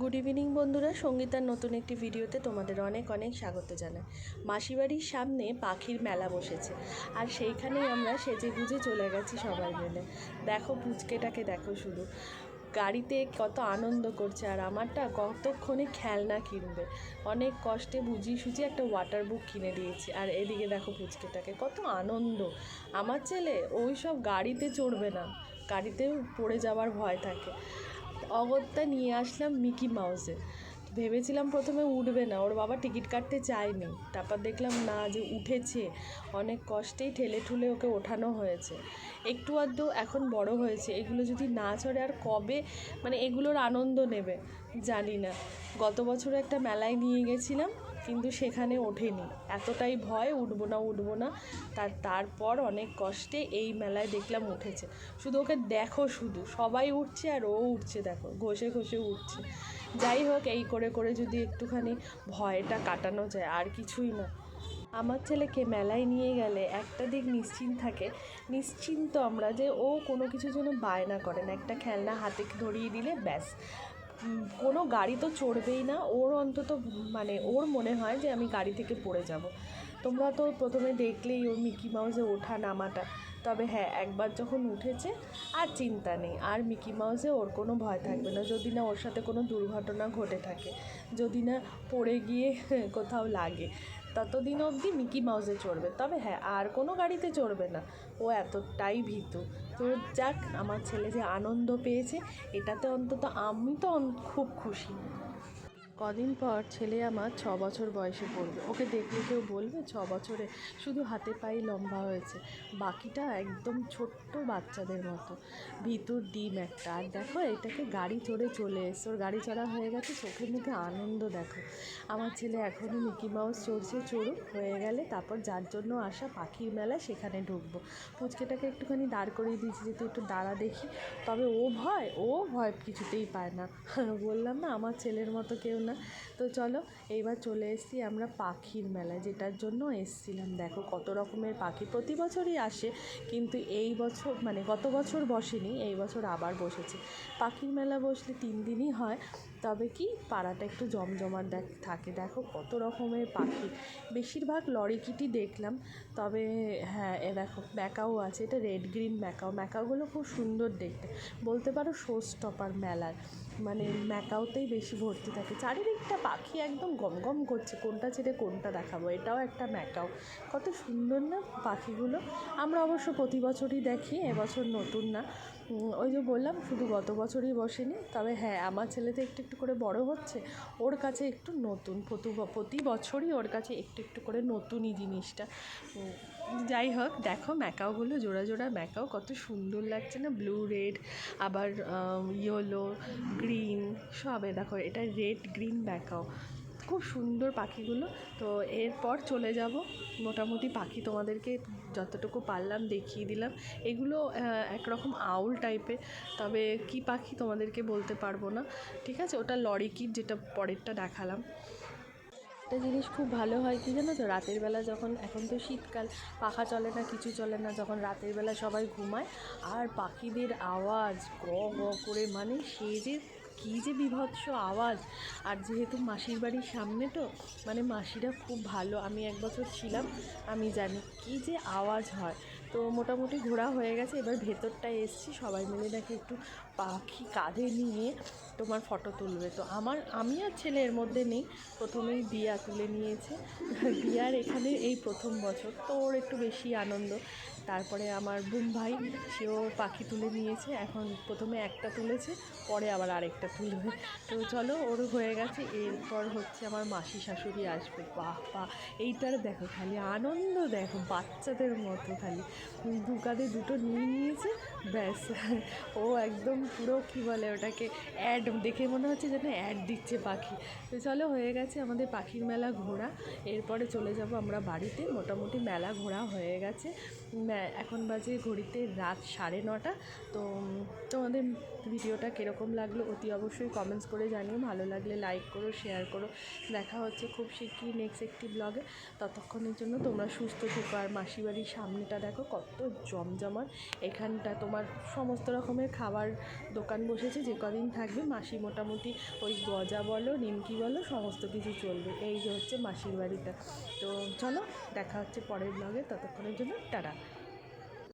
Good evening বন্ধুরা। সঙ্গীতার নতুন একটি ভিডিওতে তোমাদের অনেক অনেক স্বাগত জানাই। মাসিবাড়ির সামনে পাখির মেলা বসেছে। আর সেইখানেই আমরা সেজে গুজে চলে গেছি সবাই মিলে। দেখো পুচকেটাকে, দেখো শুধু। গাড়িতে কত আনন্দ করছে। আর আমারটা কতক্ষণে খেলনা কিনবে। অনেক কষ্টে বুঝিয়ে সুঝিয়ে একটা ওয়াটার বুক কিনে দিয়েছি। আর এদিকে দেখো পুচকেটাকে, কত আনন্দ। আমার ছেলে ওই সব গাড়িতে চড়বে না। গাড়িতে পড়ে যাওয়ার ভয় থাকে। অগত্যা নিয়ে আসলাম মিকি মাউসে। ভেবেছিলাম প্রথমে উঠবে না, ওর বাবা টিকিট কাটতে চায়নি। তারপর দেখলাম, না, যে উঠেছে। অনেক কষ্টেই ঠেলে ঠুলে ওকে ওঠানো হয়েছে। একটু আধটু এখন বড় হয়েছে। এগুলো যদি না চড়ে, আর কবে? মানে এগুলোর আনন্দ নেবে, জানি না। গত বছর একটা মেলায় নিয়ে গেছিলাম কিন্তু সেখানে ওঠেনি। এতটাই ভয়, উঠবো না উঠবো না। তার, তারপর অনেক কষ্টে এই মেলায় দেখলাম উঠেছে। শুধু ওকে দেখো শুধু, সবাই উঠছে আর ও উঠছে দেখো, ঘষে ঘষে উঠছে। যাই হোক, এই করে করে যদি একটুখানি ভয়টা কাটানো যায়, আর কিছুই না। আমার ছেলেকে মেলায় নিয়ে গেলে একটা দিক নিশ্চিন্ত থাকে, নিশ্চিন্ত আমরা যে ও কোনো কিছু যেন বায়না করে না। একটা খেলনা হাতে ধরিয়ে দিলে ব্যাস। কোনো গাড়ি তো চড়বেই না। ওর অন্তত মানে ওর মনে হয় যে আমি গাড়ি থেকে পড়ে যাব। তোমরা তো প্রথমে দেখলেই ওর মিকি মাউসে ওঠা নামাটা। তবে হ্যাঁ একবার যখন উঠেছে, আর চিন্তা নেই। আর মিকি মাউসে ওর কোনো ভয় থাকবে না। যদি না ওর সাথে কোনো দুর্ঘটনা ঘটে থাকে, যদি না পড়ে গিয়ে কোথাও লাগে। ততদিন অবধি মিকি মাউসে চড়বে। তবে হ্যাঁ আর কোনো গাড়িতে চড়বে না। ও এতটাই ভীতু। তো যাক, আমার ছেলে যে আনন্দ পেয়েছে, এটাতে অন্তত আমি তো খুব খুশি। কদিন পর ছেলে আমার ছ বছর বয়সে পড়বে। ওকে দেখলে কেউ বলবে ছ বছরে শুধু হাতে পায়ে লম্বা হয়েছে। বাকিটা একদম ছোট্ট বাচ্চাদের মতো। ভিতর ডিম একটা। আর দেখো, এটাকে গাড়ি চড়ে চলে এসছে। ওর গাড়ি চড়া হয়ে গেছে, চোখের মুখে আনন্দ দেখো। আমার ছেলে এখনও মিকি মাউস চড়ছে, চড়ুক, হয়ে গেলে তারপর যার জন্য আসা পাখির মেলা সেখানে ঢুকবো। পুচকেটাকে একটুখানি দাঁড় করিয়ে দিয়েছি যে তুই একটু দাঁড়া দেখি। তবে ও ভয় ও ভয় কিছুতেই পায় না। বললাম না, আমার ছেলের মতো কেউ না। তো চলো, এইবার চলে এসেছি আমরা পাখির মেলায়, যেটার জন্য এসছিলাম। দেখো কত রকমের পাখি, প্রতি বছরই আসে, কিন্তু এই বছর মানে গত বছর বসেনি, এই বছর আবার বসেছে। পাখির মেলা বসলে তিন দিনই হয়, তবে কি পাড়াটা একটু জমজমাট দেখ, থাকে। দেখো কত রকমের পাখি, বেশিরভাগ লরিকিটি দেখলাম, তবে হ্যাঁ এ দেখো ম্যাকাও আছে, এটা রেড গ্রিন ম্যাকাও। ম্যাকাওগুলো খুব সুন্দর দেখতে, বলতে পারো শো স্টপার মেলার। মানে ম্যাকাওতেই বেশি ভর্তি থাকে। চারিদিকটা পাখি একদম গম গম করছে, কোনটা ছেড়ে কোনটা দেখাবো, এটাও একটা ম্যাকাও কত সুন্দর না পাখিগুলো। আমরা অবশ্য প্রতি বছরই দেখি, এবছর নতুন না। ওই যে বললাম, শুধু গত বছরই বসেনি, তবে হ্যাঁ আমার ছেলে তো একটু একটু করে বড় হচ্ছে, ওর কাছে একটু নতুন, প্রতি বছরই ওর কাছে একটু একটু করে নতুনই জিনিসটা। যাই হোক, দেখো ম্যাকাওগুলো জোড়া জোড়া ম্যাকাও, কত সুন্দর লাগছে না? ব্লু রেড আবার ইয়েলো গ্রিন সবে দেখো, এটা রেড গ্রিন ম্যাকাও। খুব সুন্দর পাখিগুলো। তো এরপর চলে যাব। মোটামুটি পাখি তোমাদেরকে যতটুকু পারলাম দেখিয়ে দিলাম। এগুলো একরকম আউল টাইপের তবে কি পাখি তোমাদেরকে বলতে পারব না। ঠিক আছে? ওটা লরি কিট যেটা পরেরটা দেখালাম। একটা জিনিস খুব ভালো হয় কি জানো তো? রাতের বেলা যখন, এখন তো শীতকাল, পাখা চলে না, কিছু চলে না, যখন রাতের বেলা সবাই ঘুমায়, আর পাখিদের আওয়াজ গ গ করে মানে সে যে কী যে বিভৎস আওয়াজ। আর যেহেতু মাসির বাড়ির সামনে তো মানে মাসিরা খুব ভালো, আমি এক বছর ছিলাম, আমি জানি কী যে আওয়াজ হয়। তো মোটামুটি ঘোরা হয়ে গেছে, এবার ভেতরটায় এসছি, সবাই মিলে দেখে একটু পাখি কাঁধে নিয়ে তোমার ফটো তুলবে। তো আমার, আমি আর ছেলে এর মধ্যে নেই, প্রথমেই দিয়া তুলে নিয়েছে। দিয়ার এখানে এই প্রথম বছর তো ওর একটু বেশি আনন্দ। তারপরে আমার বুম ভাই, সেও পাখি তুলে নিয়েছে। এখন প্রথমে একটা তুলেছে, পরে আবার আরেকটা তুলবে। তো চলো, ওর হয়ে গেছে। এরপর হচ্ছে আমার মাসি শাশুড়ি আসবে। বাহ বাহ। এইটার দেখো খালি আনন্দ দেখো, বাচ্চাদের মতো খালি। দু কাঁধে দুটো নিয়ে নিয়েছে, ব্যাস। ও একদম পুরো কী বলে ওটাকে অ্যাড দেখে মনে হচ্ছে যেন অ্যাড দিচ্ছে পাখি। তো চলো, হয়ে গেছে আমাদের পাখির মেলা ঘোরা। এরপরে চলে যাব আমরা বাড়িতে। মোটামুটি মেলা ঘোরা হয়ে গেছে। এখন বাজে ঘড়িতে রাত সাড়ে নটা। তো তোমাদের ভিডিওটা কীরকম লাগল অতি অবশ্যই কমেন্টস করে জানিও। ভালো লাগলে লাইক করো শেয়ার করো। দেখা হচ্ছে খুব শিগগিরই নেক্সট একটি ব্লগে ততক্ষণের জন্য তোমরা সুস্থ থেকো আর মাসি বাড়ির সামনেটা দেখো, কত জমজমাট। এখানটা তোমার সমস্ত রকমের খাবার দোকান বসেছে, যে কদিন থাকবে। মাসি মোটামুটি ওই গজা বলো, নিমকি বলো, সমস্ত কিছু চলবে। এই যে হচ্ছে মাসির বাড়িটা। তো, চলো, দেখা হচ্ছে পরের ব্লগে ততক্ষণের জন্য টাটা।